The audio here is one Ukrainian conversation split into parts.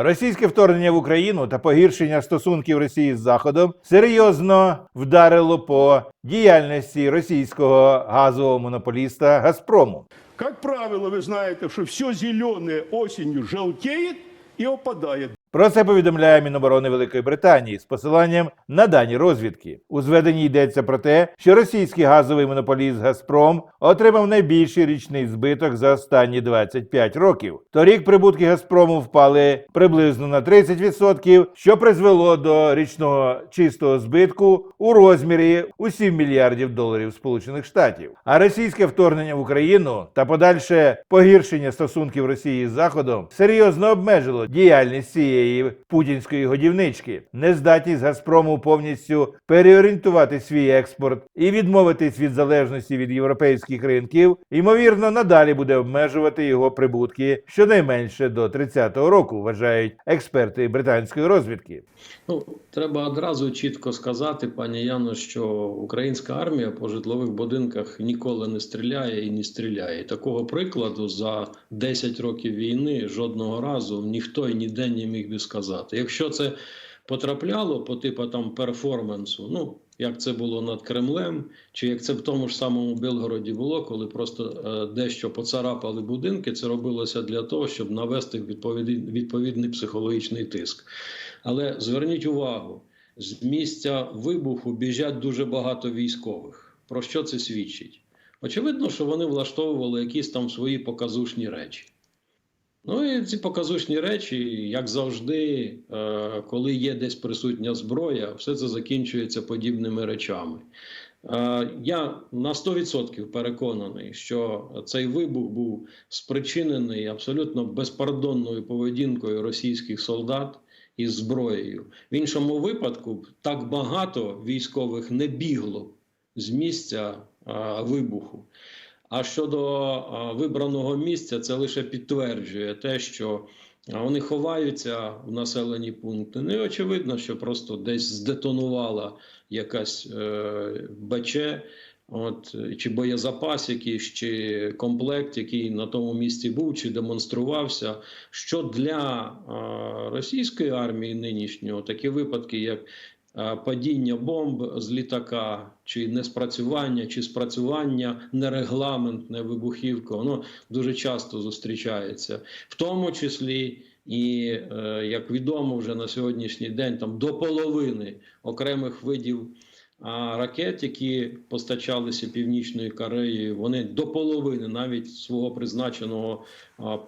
Російське вторгнення в Україну та погіршення стосунків Росії з Заходом серйозно вдарило по діяльності російського газового монополіста Газпрому. Як правило, ви знаєте, що все зелене осінню желтеет і опадает. Про це повідомляє Міноборони Великої Британії з посиланням на дані розвідки. У зведенні йдеться про те, що російський газовий монополіст Газпром отримав найбільший річний збиток за останні 25 років. Торік прибутки Газпрому впали приблизно на 30%, що призвело до річного чистого збитку у розмірі у 7 мільярдів доларів Сполучених Штатів. А російське вторгнення в Україну та подальше погіршення стосунків Росії з Заходом серйозно обмежило діяльність цієї путінської годівнички. Нездатність Газпрому повністю переорієнтувати свій експорт і відмовитись від залежності від європейських ринків, ймовірно, надалі буде обмежувати його прибутки щонайменше до 30-го року, вважають експерти британської розвідки. Ну, треба одразу чітко сказати, пані Яно, що українська армія по житлових будинках ніколи не стріляє і не стріляє. Такого прикладу за 10 років війни жодного разу ніхто і ніде не міг би сказати. Якщо це потрапляло по типу там перформансу, ну як це було над Кремлем, чи як це в тому ж самому Білгороді було, коли просто е, дещо поцарапали будинки, це робилося для того, щоб навести відповідний, відповідний психологічний тиск. Але зверніть увагу, з місця вибуху біжать дуже багато військових. Про що це свідчить? Очевидно, що вони влаштовували якісь там свої показушні речі. Ну і ці показушні речі, як завжди, е, коли є десь присутня зброя, все це закінчується подібними речами. Е, Я на 100% переконаний, що цей вибух був спричинений абсолютно безпардонною поведінкою російських солдат із зброєю. В іншому випадку так багато військових не бігло з місця а, вибуху. А щодо вибраного місця, це лише підтверджує те, що вони ховаються в населені пункти. Ну і очевидно, що просто десь здетонувала якась е, БЧ, От чи боєзапас, якийсь, чи комплект, який на тому місці був, чи демонструвався. Що для російської армії нинішнього такі випадки, як падіння бомб з літака, чи неспрацювання, чи спрацювання нерегламентне вибухівка, воно дуже часто зустрічається, в тому числі. І е, як відомо вже на сьогоднішній день, там до половини окремих видів ракет, які постачалися Північною Кореєю, вони до половини навіть свого призначеного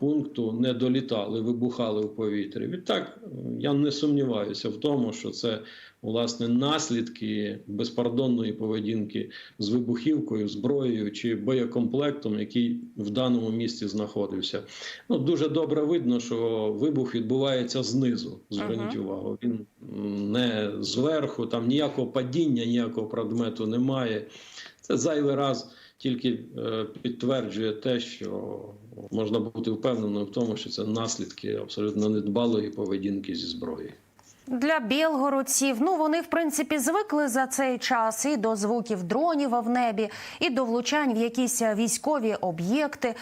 пункту не долітали, вибухали в повітрі. Відтак я не сумніваюся в тому, що це власне наслідки безпардонної поведінки з вибухівкою, зброєю чи боєкомплектом, який в даному місці знаходився. Ну дуже добре видно, що вибух відбувається знизу. Зверніть Ага. увагу, він не зверху, там ніякого падіння, ніякого предмету немає. Це зайвий раз тільки е, підтверджує те, що можна бути впевненим в тому, що це наслідки абсолютно недбалої поведінки зі зброєю. Для білгородців, ну вони в принципі звикли за цей час і до звуків дронів в небі, і до влучань в якісь військові об'єкти.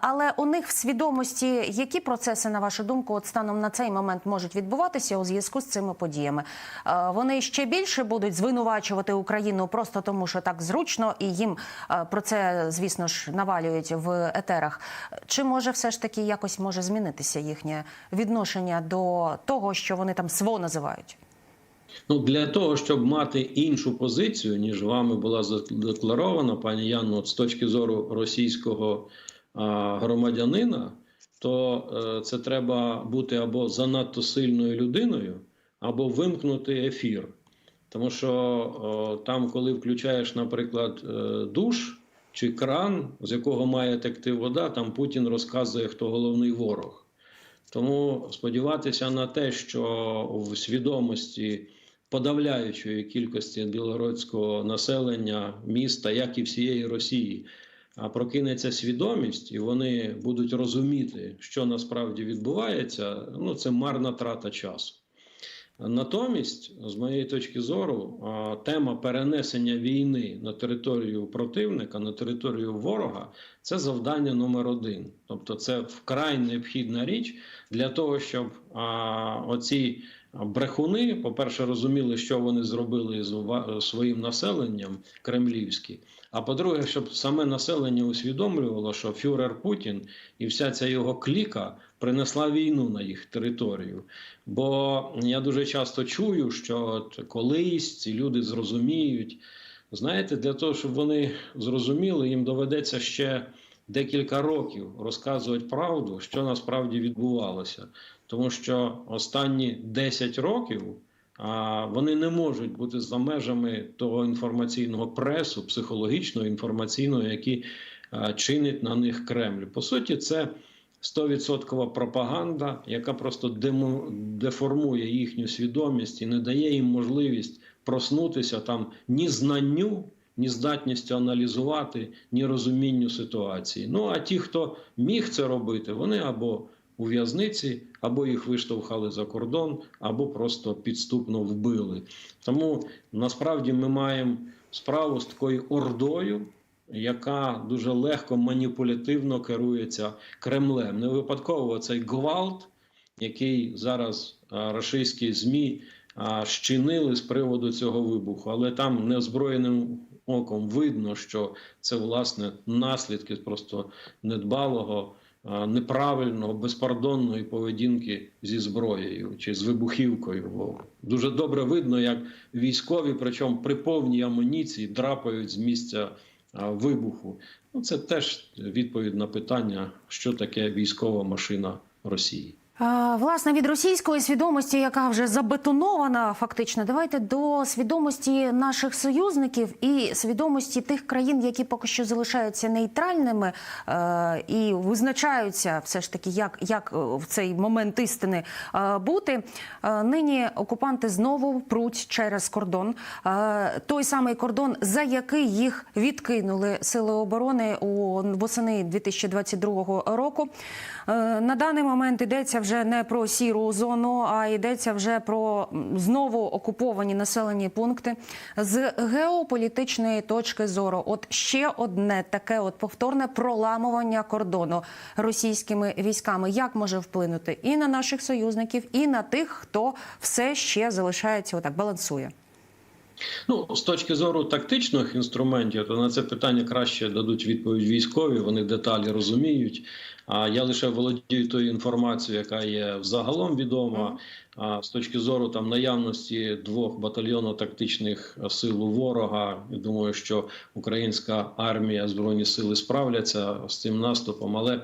Але у них в свідомості які процеси, на вашу думку, от станом на цей момент можуть відбуватися у зв'язку з цими подіями? Вони ще більше будуть звинувачувати Україну просто тому, що так зручно, і їм про це, звісно ж, навалюють в етерах. Чи може все ж таки якось може змінитися їхнє відношення до того, що вони там СВО називають? Ну, для того, щоб мати іншу позицію, ніж вами була задекларована, пані Яно, з точки зору російського а, громадянина, то е, це треба бути або занадто сильною людиною, або вимкнути ефір. Тому що о, там, коли включаєш, наприклад, е, душ чи кран, з якого має текти вода, там Путін розказує, хто головний ворог. Тому сподіватися на те, що в свідомості подавляючої кількості білгородського населення міста, як і всієї Росії, прокинеться свідомість, і вони будуть розуміти, що насправді відбувається. Ну це марна трата часу. Натомість, з моєї точки зору, тема перенесення війни на територію противника, на територію ворога це завдання номер один. Тобто, це вкрай необхідна річ для того, щоб оці брехуни, по-перше, розуміли, що вони зробили з своїм населенням кремлівські. А по-друге, щоб саме населення усвідомлювало, що фюрер Путін і вся ця його кліка принесла війну на їх територію. Бо я дуже часто чую, що от колись ці люди зрозуміють. Знаєте, для того, щоб вони зрозуміли, їм доведеться ще декілька років розказувати правду, що насправді відбувалося. Тому що останні 10 років а, вони не можуть бути за межами того інформаційного пресу, психологічного, інформаційного, який чинить на них Кремль. По суті, це 100% пропаганда, яка просто демо, деформує їхню свідомість і не дає їм можливість проснутися там ні знанню, ні здатністю аналізувати, ні розумінню ситуації. Ну а ті, хто міг це робити, вони або у в'язниці, або їх виштовхали за кордон, або просто підступно вбили. Тому насправді ми маємо справу з такою ордою, яка дуже легко маніпулятивно керується Кремлем. Не випадково цей гвалт, який зараз російські ЗМІ щинили з приводу цього вибуху, але там неозброєним оком видно, що це власне наслідки просто недбалого. Неправильного, безпардонної поведінки зі зброєю чи з вибухівкою. Бо дуже добре видно, як військові, причому при повній амуніції, драпають з місця вибуху. Ну, це теж відповідь на питання, що таке військова машина Росії. Власне, від російської свідомості, яка вже забетонована, фактично, давайте до свідомості наших союзників і свідомості тих країн, які поки що залишаються нейтральними е, і визначаються все ж таки, як, як е, в цей момент істини е, бути. Нині окупанти знову пруть через кордон. Той самий кордон, за який їх відкинули сили оборони у восени 2022 року. На даний момент йдеться вже не про сіру зону, а йдеться вже про знову окуповані населені пункти з геополітичної точки зору. От ще одне таке от повторне проламування кордону російськими військами. Як може вплинути і на наших союзників, і на тих, хто все ще залишається отак, балансує. Ну, з точки зору тактичних інструментів, то на це питання краще дадуть відповідь військові, вони деталі розуміють. А я лише володію тою інформацією, яка є взагалом відома. А з точки зору там наявності двох батальйонно-тактичних сил у ворога, я думаю, що українська армія збройні сили справляться з цим наступом. Але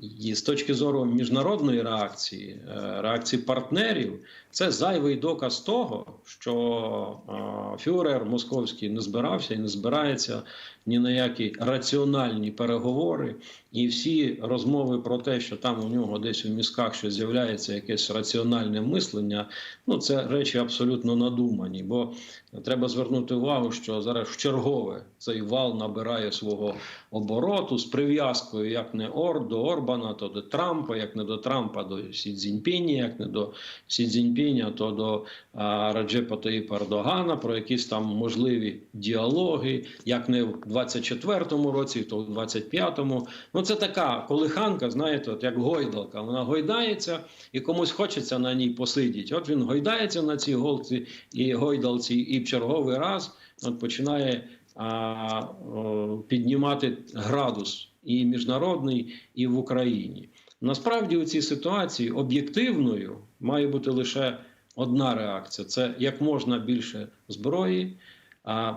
і з точки зору міжнародної реакції, е, реакції партнерів, це зайвий доказ того, що е, фюрер московський не збирався і не збирається ні на які раціональні переговори, і всі розмови про те, що там у нього десь у мізках що з'являється якесь раціональне мислення. Ну це речі абсолютно надумані. Бо треба звернути увагу, що зараз в чергове цей вал набирає свого обороту з прив'язкою як не Ор до Орбана, то до Трампа, як не до Трампа, до Сі Цзіньпіні, як не до Сі Цзіньпіня, то до Раджепа Таїпа Ердогана, про якісь там можливі діалоги, як не в 24-му році, то в 25-му. Ну це така колиханка, знаєте, от як гойдалка. Вона гойдається і комусь хочеться на ній посидіти. От він гойдається на цій голці і гойдалці, і в черговий раз от починає піднімати градус і міжнародний, і в Україні. Насправді у цій ситуації об'єктивною має бути лише одна реакція: це як можна більше зброї,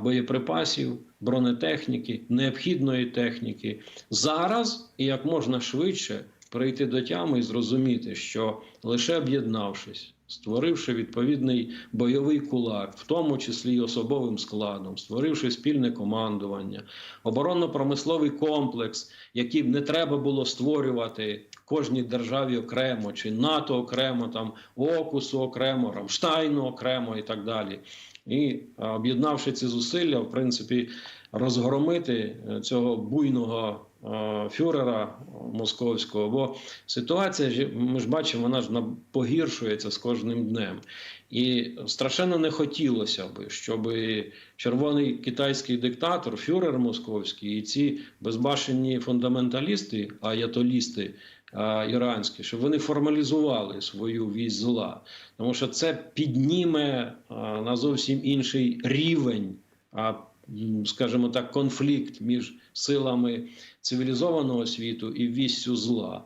боєприпасів, бронетехніки, необхідної техніки зараз і як можна швидше прийти до тями і зрозуміти, що лише об'єднавшись, створивши відповідний бойовий кулак, в тому числі й особовим складом, створивши спільне командування, оборонно-промисловий комплекс, який не треба було створювати кожній державі окремо, чи НАТО окремо, там ОКУСу окремо, Рамштайну окремо і так далі. І об'єднавши ці зусилля, в принципі, розгромити е, цього буйного е, фюрера московського. Бо ситуація ми ж бачимо, вона ж погіршується з кожним днем. І страшенно не хотілося би, щоб червоний китайський диктатор, фюрер московський, і ці безбашенні фундаменталісти, аятолісти іранські, щоб вони формалізували свою вість зла, тому що це підніме на зовсім інший рівень, а, скажімо так, конфлікт між силами цивілізованого світу і вістю зла.